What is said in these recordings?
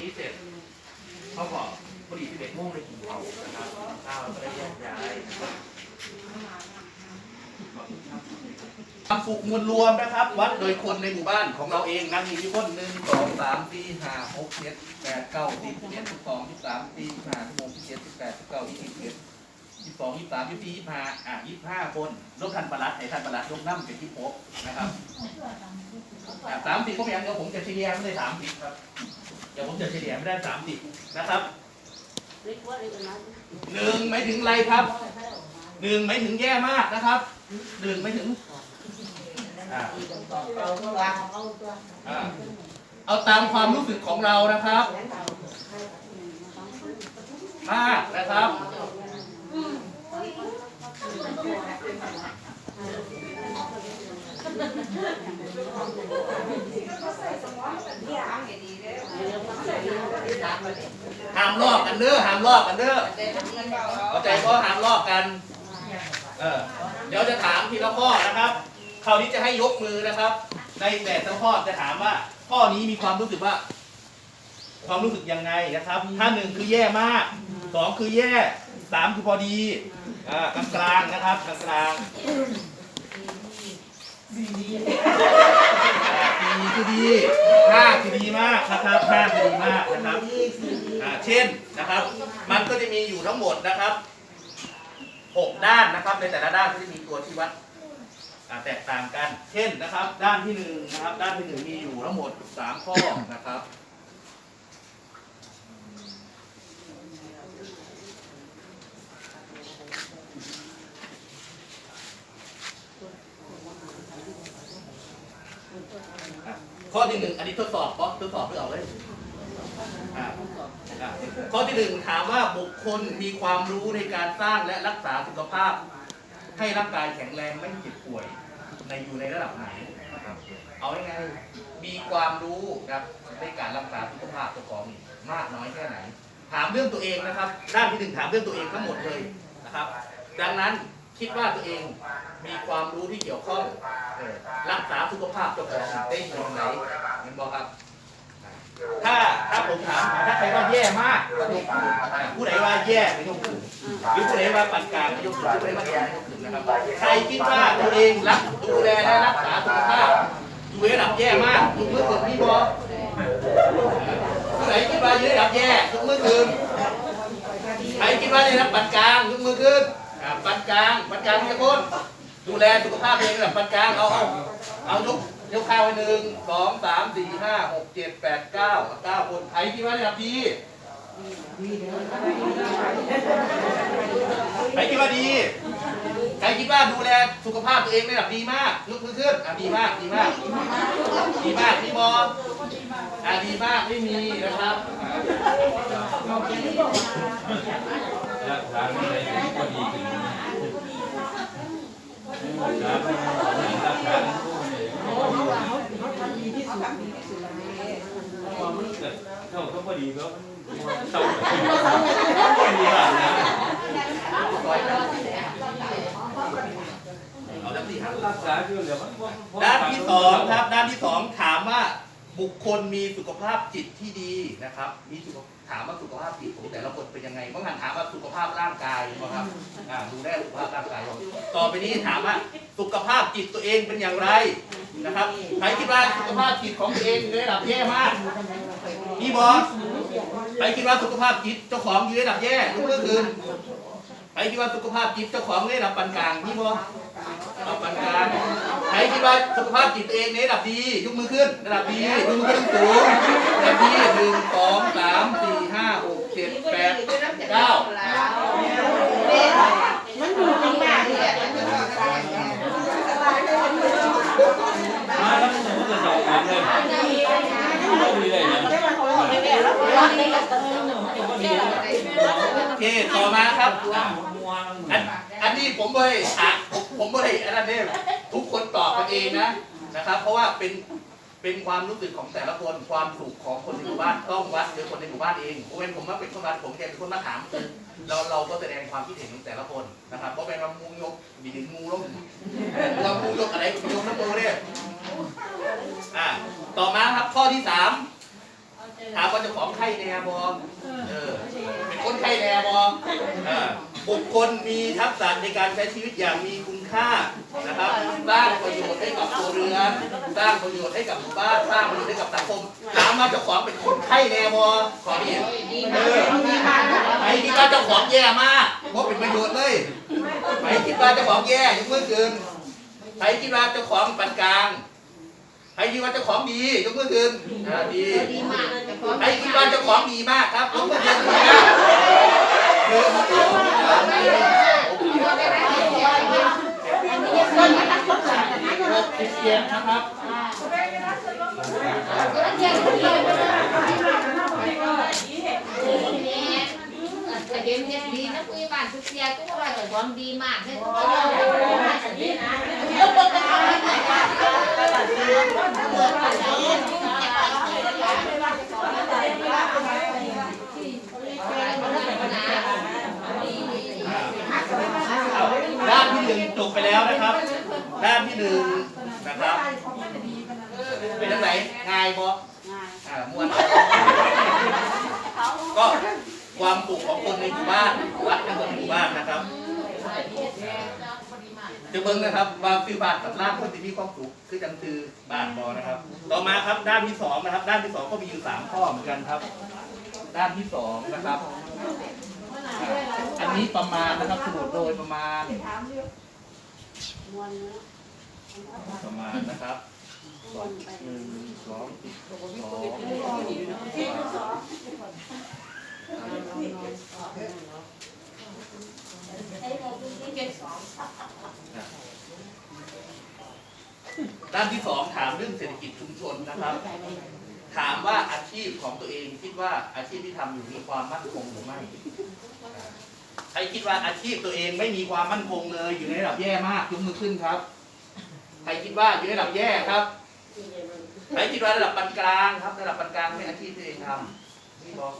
นี้เสร็จเขาบอกพอดีที่เด็กโมงเลยกินข้าวนะครับข้าวก็ได้แยกย้ายทำ ฝึกมวลรวมนะครับ วัดโดยคนในหมู่บ้านของเราเองนั่งมีที่คนหนึ่งสองสามสี่ห้าหกเจ็ดแปดเก้าสิบเอ็ดสิบสองสิบสามสี่ห้าสิบหกสิบเจ็ดสิบแปดสิบเก้ายี่สิบเอ็ดยี่สิบสองยี่สิบสามยี่สิบสี่ยี่สิบห้าอะยี่สิบห้าคนยกทันประหลัดให้ทันประหลัดยกน้ำเป็นที่พบนะครับสามสิบก็ไม่ยังเดี๋ยวผมจะเฉลี่ยไม่ได้สามสิบครับเดี๋ยวผมจะเฉลี่ยไม่ได้สามสิบนะครับหนึ่งไม่ถึงไรครับหนึ่งไม่ถึงแย่มากนะครับหนึ่งไม่ถึง อ่าอ่าเอาตามความรู้สึกของเรานะครับมากนะครับห้ามลอกกันเด้อห้ามลอกกันเด้อเข้าใจเพราะห้ามลอกกัน เออเดี๋ยวจะถามทีละข้อนะครับ คราวนี้จะให้ยกมือนะครับ ในแต่ละข้อจะถามว่า ข้อนี้มีความรู้สึกว่า ความรู้สึกยังไงนะครับ ถ้าหนึ่งคือแย่มากสองคือแย่สามคือพอดีอ่ากลางกลางๆนะครับกลางกลางสี่คือดีห้าคือดีมากนะครับห้าคือดีมากนะครับ อ่าเช่นนะครับ มันก็จะมีอยู่ทั้งหมดนะครับหกด้านนะครับ ในแต่ละด้านก็จะมีตัวชี้วัด อ่าแตกต่างกัน เช่นนะครับ ด้านที่หนึ่งนะครับ ด้านที่หนึ่งมีอยู่ทั้งหมดสามข้อนะครับ ข้อที่หนึ่งอันนี้ทดสอบก็ทดสอบหรือเอาเลยอะอะข้อที่หนึ่งถามว่าบุคคลมีความรู้ในการสร้างและรักษาสุขภาพ ให้ร่างกายแข็งแรงไม่เจ็บป่วยในอยู่ในระดับไหนนะครับเอายังไงมีความรู้นะครับในการรักษาสุขภาพตัวของนี่มากน้อยแค่ไหน ถามเรื่องตัวเองนะครับ ด้านที่หนึ่งถามเรื่องตัวเองทั้งหมดเลยนะครับ ดังนั้นคิดว่าตัวเองมีความรู้ที่เกี่ยวข้องรักษาสุขภาพตัวของได้ตรงไหนเห็นบอกครับ ถ้าถ้าผมถามถ้าใครว่าแย่มากก็ยกมืออ่าผู้ใดว่าแย่ก็ยกมือหรือผู้ใดว่าปานกลางก็ยกมือผู้ใดว่าแย่ก็ยกมือนะครับใครคิดว่าตัวเองรักดูแลและรักษาสุขภาพอยู่ในระดับแย่มากยกมือขึ้นพี่บอผู้ใดคิดว่าอยู่ในระดับแย่ยกมือขึ้นใครคิดว่าในระดับปานกลางยกมือขึ้นปานกลางปานกลางมีคนดูแลสุขภาพเองระดับปานกลางเอาเอาเอายก ยกข้าวไว้หนึ่งสองสามสี่ห้าหกเจ็ดแปดเก้าเก้าคนใครคิดว่าได้รับดีใครคิดว่าดี ใครคิดว่าดูแลสุขภาพตัวเองได้รับดีมากยกมือขึ้นอะดีมากดีมาก ดีมากพี่บอลอะดีมากไม่มีนะครับรักษาไม่ได้ก็ดีขึ้นรักษารั กษาเข้าก็พอดีก็เข้าพอดีมากนะเอาด้านที่รักษาอยู่เดี๋ยวมันด้านที่สองครับด้านที่สองถามว่าบุคคลมีสุขภาพจิตที่ดีนะครับ มีสุขถามว่าสุขภาพจิตของแต่ละคนเป็นยังไงบางท่านถามว่าสุขภาพร่างกายนะครับดูแลสุขภาพร่างกายก่อนต่อไปนี้ถามว่าสุขภาพจิตตัวเองเป็นอย่างไร นะครับใครคิดว่าสุขภาพจิตของตัวเองอยู่ในระดับแย่มากนี่บอสใครคิดว่าสุขภาพจิตเจ้าของอยู่ในระดับแย่ยกมือขึ้นใครคิดว่าสุขภาพจิตเจ้าของในระดับปานกลางนี่บอสระดับปานกลางใครคิดว่าสุขภาพจิตตัวเองในระดับดียกมือขึ้นระดับดียกมือขึ้นสูงระดับดีหนึ่งสองสามสี่ห้าหกเจ็ดแปดเก้ามันอยู่ข้างหน้าเนี่ย แล้วมันจะสอบถามเลยดีเลยนะโอเคต่อมาครับ อันอันนี้ผมไม่ผมผมไม่อันนั้นเนี่ยทุกคนตอบกันเองนะนะครับ เพราะว่าเป็น เป็นความรู้สึกของแต่ละคนความสุขของคนในหมู่บ้านต้องวัดโดยคนในหมู่บ้านเองผมเป็นผมว่าเป็นคนวัดผมแกเป็นคนมาถามคือเราเราก็แสดงความคิดเห็นของแต่ละคนนะครับเพราะเป็นว่ามูยกมีถึงมูลงเรามูยกอะไรมูยกน้ำมูเนี่ยอ่าต่อมาครับข้อที่สามถามว่าเจะของไข่แนบอเออเป็นคนไข่แนบอเออ บุคคลมีทักษะในการใช้ชีวิตอย่างมีคุณค่านะครับสร้างประโยชน์ให้กับตัวเรือนสร้างประโยชน์ให้กับหมู่บ้านสร้างประโยชน์ให้กับสังคมถามว่าเจ้าของเป็นคนไข้แนบอขอดีเออไปคิดว่าเจ้าของแย่มากเพราะเป็นประโยชน์เลยไปคิดว่าเจ้าของแย่ยกมือขึ้นไปคิดว่าเจ้าของปานกลางไปคิดว่าเจ้าของดียกมือขึ้นอ่าดีดีมากไปคิดว่าเจ้าของดีมากครับยกมือขึ้น ดีมากหนึ่งสองสามสี่ห้าหกหกสิบเจ็ดนะครับเดี๋ยวนี้ดีนะคุยบ้านทุกเสียก็ว่าแต่ความดีมากเลยก็ว่าดี ด้านที่หนึ่งจบไปแล้วนะครับ ด้านที่ หนึ่งนะครับเป็นยังไงง่ายบออ่ามวนก็ความสุขของคนในหมู่บ้านรักในคนในหมู่บ้านนะครับจะเบิ่งนะครับบางฟิวบ้านกับร้านคนที่มีความสุขคือจังคือบ้านบอนะครับ ต่อมาครับด้านที่สองนะครับ ด้านที่สองก็มีอยู่สามข้อเหมือนกันครับ ด้านที่สองนะครับอ่าอันนี้ประมาณนะครับสรุปโดยประมาณ ประมาณนะครับหนึ่งสองสองด้านที่สองถามเรื่องเศรษฐกิจชุมชนนะครับ ถามว่าอาชีพของตัวเองคิดว่าอาชีพที่ทำอยู่มีความมั่นคงหรือไม่ใครคิดว่าอาชีพตัวเองไม่มีความมั่นคงเลยอยู่ในระดับแย่มากยกมือขึ้นครับ ใครคิดว่าอยู่ในระดับแย่ครับ ใครคิดว่าระดับปานกลางครับ ระดับปานกลางเป็นอาชีพที่ตัวเองทำนี่บอก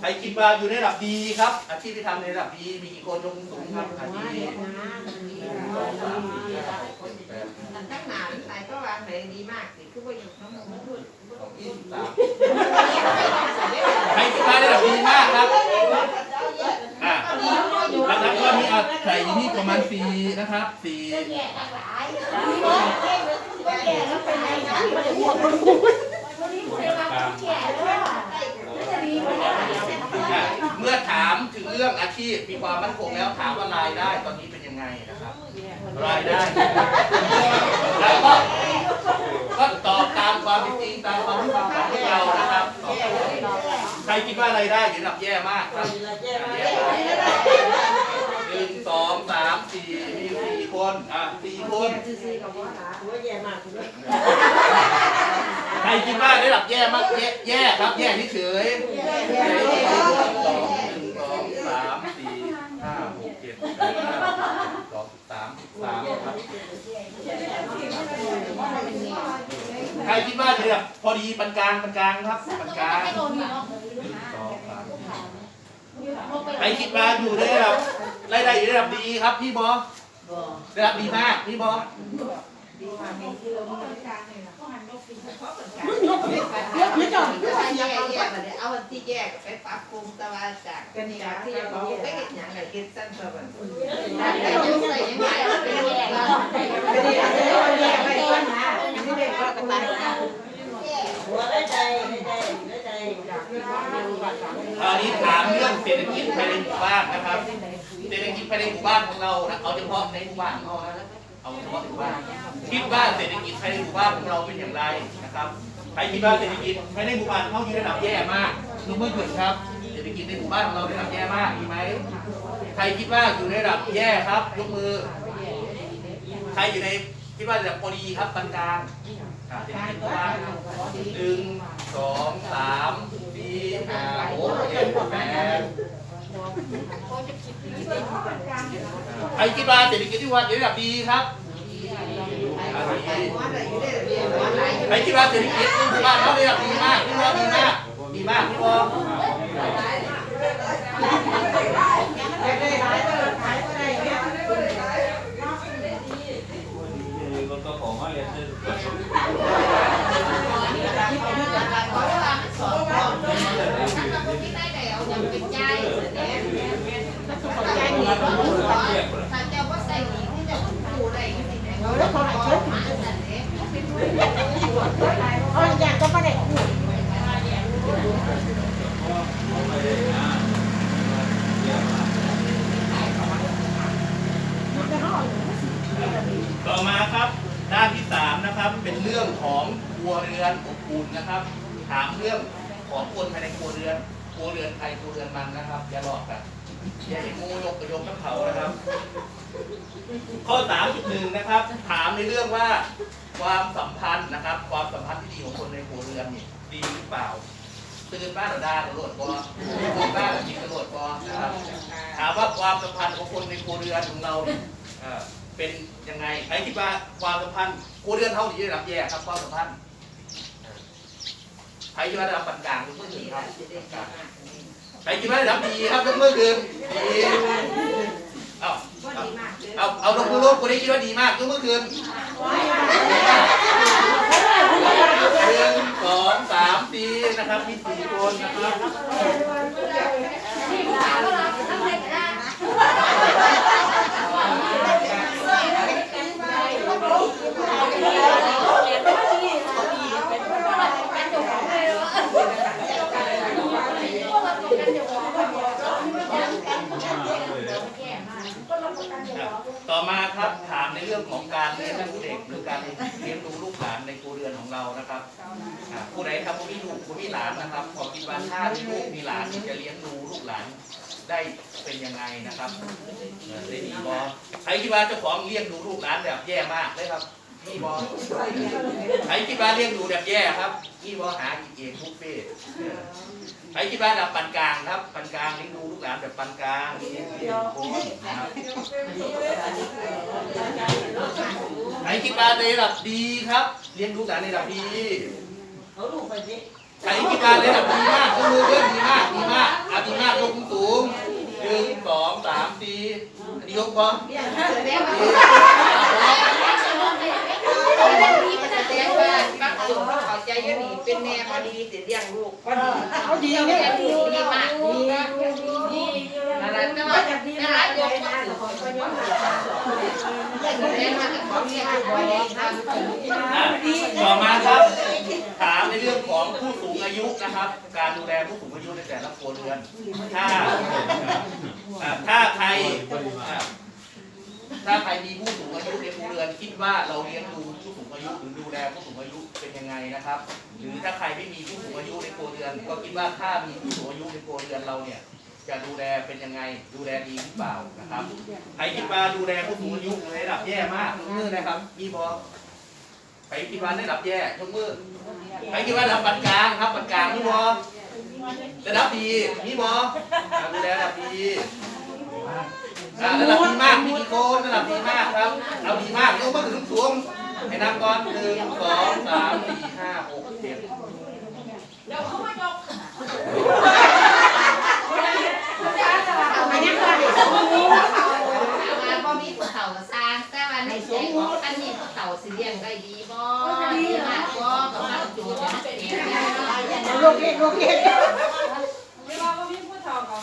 ใครคิดว่าอยู่ในระดับดีครับ อาชีพที่ทำในระดับดีมีกี่คนยกมือสูงครับอาชีพหนึ่งสองสามสี่ห้าหกเจ็ดแปดตั้งนานหลายก็วางไหนดีมากสิคือว่าอยู่ทั้งหมดพูดสองยี่สิบสามใครคิดว่าระดับดีมากครับ อะแล้วก็มีอะใส่อยู่นี่ประมาณสี่นะครับสี่แย่ทั้งหลายอะเมื่อถามถึงเรื่องอาชีพมีความมั่นคงแล้วถามว่ารายได้ตอนนี้เป็นยังไงนะครับ รายได้ แล้วก็ก็ตอบตาม ความเป็นจริงตามความรู้ความของพวกเรานะครับใครคิดว่ารายได้อยู่ระดับแย่มากครับแย่มากหนึ่งสองสามสี่มีสี่คนอะสี่คนใครคิดว่าระดับแย่มากแย่แย่ครับแย่เฉย องสามสามครับใครคิดว่าจะแบบพอดีปานกลางปานกลางครับปานกลางสองสามใครคิดว่าอยู่ในระดับรายได้อยู่ในระดับดีครับพี่บอระดับดีมากพี่บอไม่จบแย่แย่แบบ เอาวันที่แย่ไปปรับปรุงตะวันจากกันนี่ที่เราไม่เห็นอย่างไรกินสั้นตะวันแต่ยังใส่ยังไงเป็นแย่แล้วเป็นแย่แย่ไปต้นนะไม่ได้ก็ตายคราวนี้ถามเรื่องเศรษฐกิจภายในหมู่บ้านนะครับ เศรษฐกิจภายในหมู่บ้านของเราเอาเฉพาะในหมู่บ้านของเรา เอาเฉพาะหมู่บ้านคิดว่าเศรษฐกิจภายในหมู่บ้านของเราเป็นอย่างไรนะครับใครคิดว่าเศรษฐกิจภายในหมู่บ้านเขาอยู่ในระดับแย่มากยกมือขึ้นครับ เศรษฐกิจในหมู่บ้านของเราในระดับแย่มากมีไหมใครคิดว่าอยู่ในระดับแย่ครับ ยกมือ ใครอยู่ในคิดว่าระดับพอดีครับปานกลางเศรษฐกิจหมู่บ้านหนึ่งสองสามสี่ห้าหกเจ็ดแปด ใครคิดว่าเศรษฐกิจที่ว่าอยู่ในระดับดีครับไรอยู่ได้เรียนหัวไหลาเศรษฐกิจบ้านเราเนี่ยดีมากพี่บอดีมากดีมากพี่บอคนก็ขอมาเรียนด้วยเพราะว่าสอนก่อนถ้าเราไม่ได้แล้วยังเป็นใจเนี่ยใจหนีก็รู้ว่าถ้าเจ้าว่าใส่หนีที่จะขู่อะไรอยู่ที่ไหนแล้วเขาเชิดมาสั่นเองเป็นผู้ใหญ่ อ๋ออย่างก็ไม่ได้พูด ต่อมาครับ ด้านที่สามนะครับ เป็นเรื่อง ของครัวเรือนอบอุ่นนะครับ ถามเรื่องของคนภายในครัวเรือนครัวเรือนใครครัวเรือนมันนะครับอย่าหลอกกันอย่าเห็นงูยกกระยกน้ำเขานะครับ ข้อสามจุดหนึ่งนะครับ ถามในเรื่องว่าความสัมพันธ์นะครับ ความสัมพันธ์ที่ดีของคนในครัวเรือนนี่ดีหรือเปล่าตื่นบ้านเราได้ตำรวจบอตื่นบ้านเรามีตำรวจบอนะครับถามว่าความสัมพันธ์ของคนในครัวเรือนของเราเนี่ย เอ่อเป็นยังไงใครคิดว่าความสัมพันธ์ครัวเรือนเท่าดีได้รับแย่ครับความสัมพันธ์ใครคิดว่าได้รับปานกลางยกมือขึ้นครับใครคิดว่าได้รับดีครับยกมือขึ้นดีเอาเอาเอาเอาลงมือลงคนที่คิดว่าดีมากยกมือขึ้นหนึ่งสองสามสี่นะครับมีสี่คนนะครับ ต่อมาครับถามในเรื่องของการเลี้ยงลูเด็กหรือการเลี้ยงดูลูกหลานในครัวเรือนของเรานะครับผู้ใดทำผู้มีลูกผู้มีหลานนะครับขอคิดว่าถ้ามีลูกมีหลานจะเลี้ยงดูลูกหลานได้เป็นยังไงนะครับเออได้ดีบอใครคิดว่าเจ้าของเลี้ยงดูลูกหลานแบบแย่มากเลยครับพี่บอใครคิดว่าเลี้ยงดูแบบแย่ครับพี่บอหาอีกเองทุกเฟ่ ใครคิดว่าแบบปานกลางครับปานกลางเลี้ยงดูลูกหลานแบบปานกลางเลี้ยงเลี้ยงคนนะครับไหนคิดว่าในระดับดีครับเลี้ยงลูกหลานในระดับดีเขาลูกไปสิไหนคิดว่าในระดับดีมากยกมือขึ้นดีมากดีมากอาดีมากยกสูงหนึ่งสองสามสี่อันนี้ยกปะแล้วดีนี่มันจะเรียกว่าปักจุ่มเขาเข้าใจยังดีเป็นแม่พอดีสิดเลี้ยงลูกพอดีเขาดีเนี่ยดีดีมากดีดีนั่นแหละแต่ว่าแต่ละยกมาถึงคนก็ยกมาเลี้ยงแม่มาของเลี้ยงบ่อยครับอะต่อมาครับถามในเรื่องของผู้สูงอายุนะครับ การดูแลผู้สูงอายุในแต่ละครัวเรือนถ้าถ้าใครถ้าใครมีผู้สูงอายุในครัวเรือนคิดว่าเราเลี้ยงดู งอายุหรือดูแลผู้สูงอายุเป็นยังไงนะครับ หรือถ้าใครไม่มีผู้สูงอายุในครเรือน ก็คิดว่าถ้ามีผู้สูงอายุในครเรือนเราเนี่ย จะดูแลเป็นยังไงดูแลดีหรือเปล่านะครับใครคิดว่าดูแลผู้สูงอายุในระดับแย่มากยกมือนะครับมีบอใครคิดว่าในระดับแย่ยกมือใครคิดว่าระดับปานกลางครับปานกลางมีบอระดับดีมีบออ่าดูแลระดับดีระดับดีมากมีกี่คนระดับดีมากครับเอาดีมากยกมือ ให้นับก่อนหนึ่งสองสามสี่ห้าหกเจ็ดเอาไปยังไงว่าบ่มีผู้เฒ่าตัวซางแต่ว่าในใจของอันนี้ผู้เฒ่าเสียงได้ดีบ่ดีมากบ่ก็มาจูดให้เป็นแม่ลูกเองลูกเองเวลาว่ามีผู้เฒ่าก็